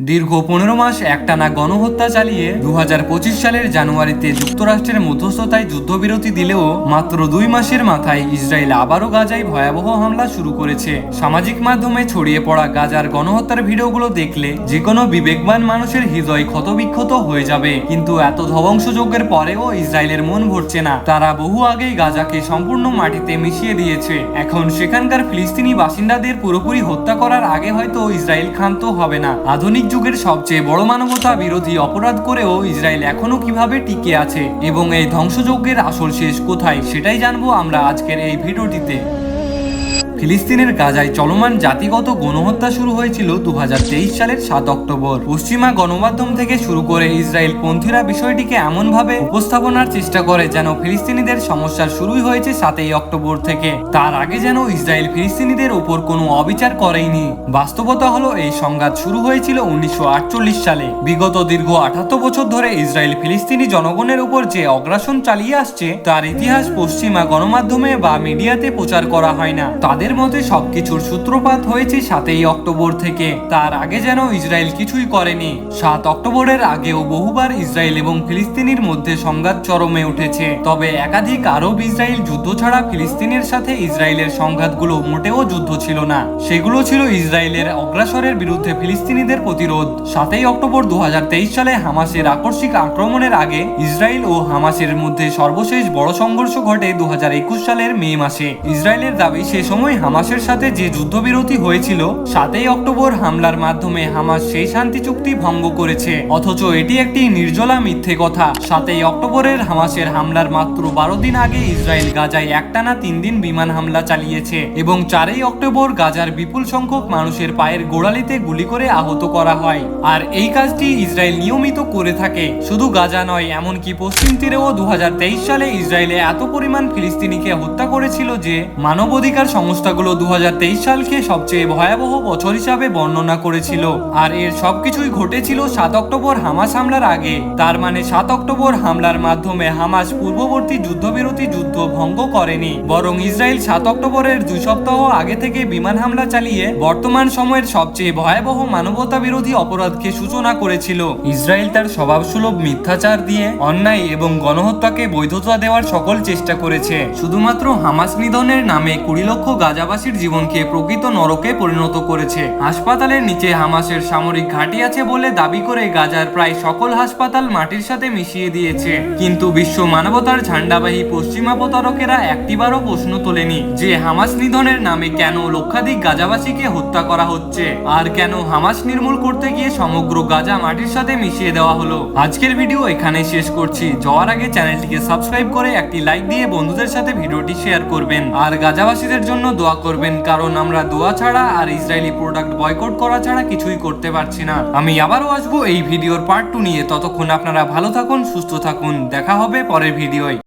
দীর্ঘ পনেরো মাস একটানা গণহত্যা চালিয়ে দু হাজার পঁচিশ সালের জানুয়ারিতে যুক্তরাষ্ট্রের মধ্যস্থতায় যুদ্ধবিরতি দিলেও মাত্র দুই মাসের মাথায় ইসরায়েল আবারও গাজায় ভয়াবহ হামলা শুরু করেছে। সামাজিক মাধ্যমে ছড়িয়ে পড়া গাজার গণহত্যার ভিডিওগুলো দেখলে যে কোনো বিবেকবান মানুষের হৃদয় ক্ষতবিক্ষত হয়ে যাবে। কিন্তু এত ধ্বংসযজ্ঞের পরেও ইসরায়েলের মন ভরছে না। তারা বহু আগেই গাজাকে সম্পূর্ণ মাটিতে মিশিয়ে দিয়েছে। এখন সেখানকার ফিলিস্তিনি বাসিন্দাদের পুরোপুরি হত্যা করার আগে হয়তো ইসরায়েল ক্ষান্ত হবে না। আধুনিক যুগের সবচেয়ে বড় মানবতা বিরোধী অপরাধ করেও ইসরায়েল এখনও কীভাবে টিকে আছে এবং এই ধ্বংসযজ্ঞের আসল শেষ কোথায়, সেটাই জানব আমরা আজকের এই ভিডিওটিতে। ফিলিস্তিনের গাজায় চলমান জাতিগত গণহত্যা শুরু হয়েছিল দু সালের সাত অক্টোবর। পশ্চিমা গণমাধ্যম থেকে শুরু করে ইসরায়েল পন্থীরা বিষয়টিকে এমনভাবে উপস্থাপনার চেষ্টা করে যেন ফিলিস্তিনিদের সমস্যার শুরুই হয়েছে সাতই অক্টোবর থেকে। তার আগে যেন ইসরায়েল ফিলিস্তিনিদের উপর কোনো অবিচার করেইনি বাস্তবতা হলো, এই সংঘাত শুরু হয়েছিল উনিশশো আটচল্লিশ সালে। বিগত দীর্ঘ আঠাত্তর বছর ধরে ইসরায়েল ফিলিস্তিনি জনগণের উপর যে অগ্রাসন চালিয়ে আসছে, তার ইতিহাস পশ্চিমা গণমাধ্যমে বা মিডিয়াতে প্রচার করা হয় না। তাদের মতে সবকিছুর সূত্রপাত হয়েছে সাতই অক্টোবর থেকে। তার আগে যেন ইসরায়েল কিছুই করেনি। সাত অক্টোবরের আগেও বহুবার ইসরায়েল এবং ফিলিস্তিনির মধ্যে সংঘাত চরমে উঠেছে। তবে একাধিক আরব ইসরায়েল যুদ্ধ ছাড়া ফিলিস্তিনের সাথে ইসরায়েলের সংঘাতগুলো মোটেও যুদ্ধ ছিল না। সেগুলো ছিল ইসরায়েলের অগ্রাসরের বিরুদ্ধে ফিলিস্তিনিদের প্রতিরোধ। সাতই অক্টোবর দু হাজার তেইশ সালে হামাসের আকস্মিক আক্রমণের আগে ইসরায়েল ও হামাসের মধ্যে সর্বশেষ বড় সংঘর্ষ ঘটে দু হাজার একুশ সালের মে মাসে। ইসরায়েলের দাবি সে সময় হামাসের সাথে যে যুদ্ধবিরতি হয়েছিল, সাতই অক্টোবর হামলার মাধ্যমে হামাস সেই শান্তি চুক্তি ভঙ্গ করেছে। অথচ এটি একটি নির্জলা মিথ্যে কথা। সাতই অক্টোবরের হামাসের হামলার মাত্র বারো দিন আগে ইসরায়েল গাজায় একটানা তিন দিন বিমান হামলা চালিয়েছে এবং চারই অক্টোবর গাজার বিপুল সংখ্যক মানুষের পায়ের গোড়ালিতে গুলি করে আহত করা হয়। আর এই কাজটি ইসরায়েল নিয়মিত করে থাকে। শুধু গাজা নয়, এমনকি পশ্চিম তীরেও দু হাজার তেইশ সালে ইসরায়েলে এত পরিমাণ ফিলিস্তিনিকে হত্যা করেছিল যে মানবাধিকার সংস্থাগুলো দু সালকে সবচেয়ে ভয়াবহ বছর হিসাবে বর্ণনা করেছিল। আর এর সবকিছুই ঘটেছিল সাত অক্টোবর হামাস হামলার আগে। তার মানে সাত অক্টোবর হামলার মাধ্যমে হামাস পূর্ববর্তী যুদ্ধবিরতি যুদ্ধ ভঙ্গ করেনি। বরং ইসরায়েল সাত অক্টোবরের দুই সপ্তাহ আগে থেকে বিমান হামলা চালিয়ে বর্তমান সময়ের সবচেয়ে ভয়াবহ মানবতা বিরোধী অপরাধকে সূচনা করেছিল। ইসরায়েল তার স্বভাবসুলভ মিথ্যাচার দিয়ে অন্যায় এবং গণহত্যাকে বৈধতা দেওয়ার সকল চেষ্টা করেছে। শুধুমাত্র হামাস নিধনের নামে কুড়ি লক্ষ গাজাবাসীর জীবনকে প্রকৃত নরকে পরিণত করেছে। হাসপাতালের নিচে হামাসের সামরিক ঘাঁটি আছে বলে দাবি করে গাজার প্রায় সকল হাসপাতাল মাটির সাথে মিশিয়ে দিয়েছে। কিন্তু বিশ্ব মানবতার ঝান্ডাবাহী পশ্চিমা প্রতারকেরা একটিবারও প্রশ্ন তোলেনি যে হামাস নিধনের নামে কেন লক্ষাধিক গাজাবাসীকে হত্যা করা হচ্ছে? আর কেন হামাস নির্মূল করতে গিয়ে সমগ্র গাজা মাটির সাথে মিশিয়ে দেওয়া হলো? আজকের ভিডিও এখানে শেষ করছি। যাওয়ার আগে চ্যানেলটিকে সাবস্ক্রাইব করে একটি লাইক দিয়ে বন্ধুদের সাথে ভিডিওটি শেয়ার করবেন। আর গাজাবাসীদের জন্য দোয়া করবেন, কারণ আমরা দোয়া ছাড়া আর ইসরায়েলি প্রোডাক্ট বয়কট করা ছাড়া কিছুই করতে পারছি না। আমি আবারও আসব এই ভিডিওর পার্ট টু নিয়ে। ততক্ষণ আপনারা ভালো থাকুন, সুস্থ থাকুন। দেখা হবে পরের ভিডিওয়।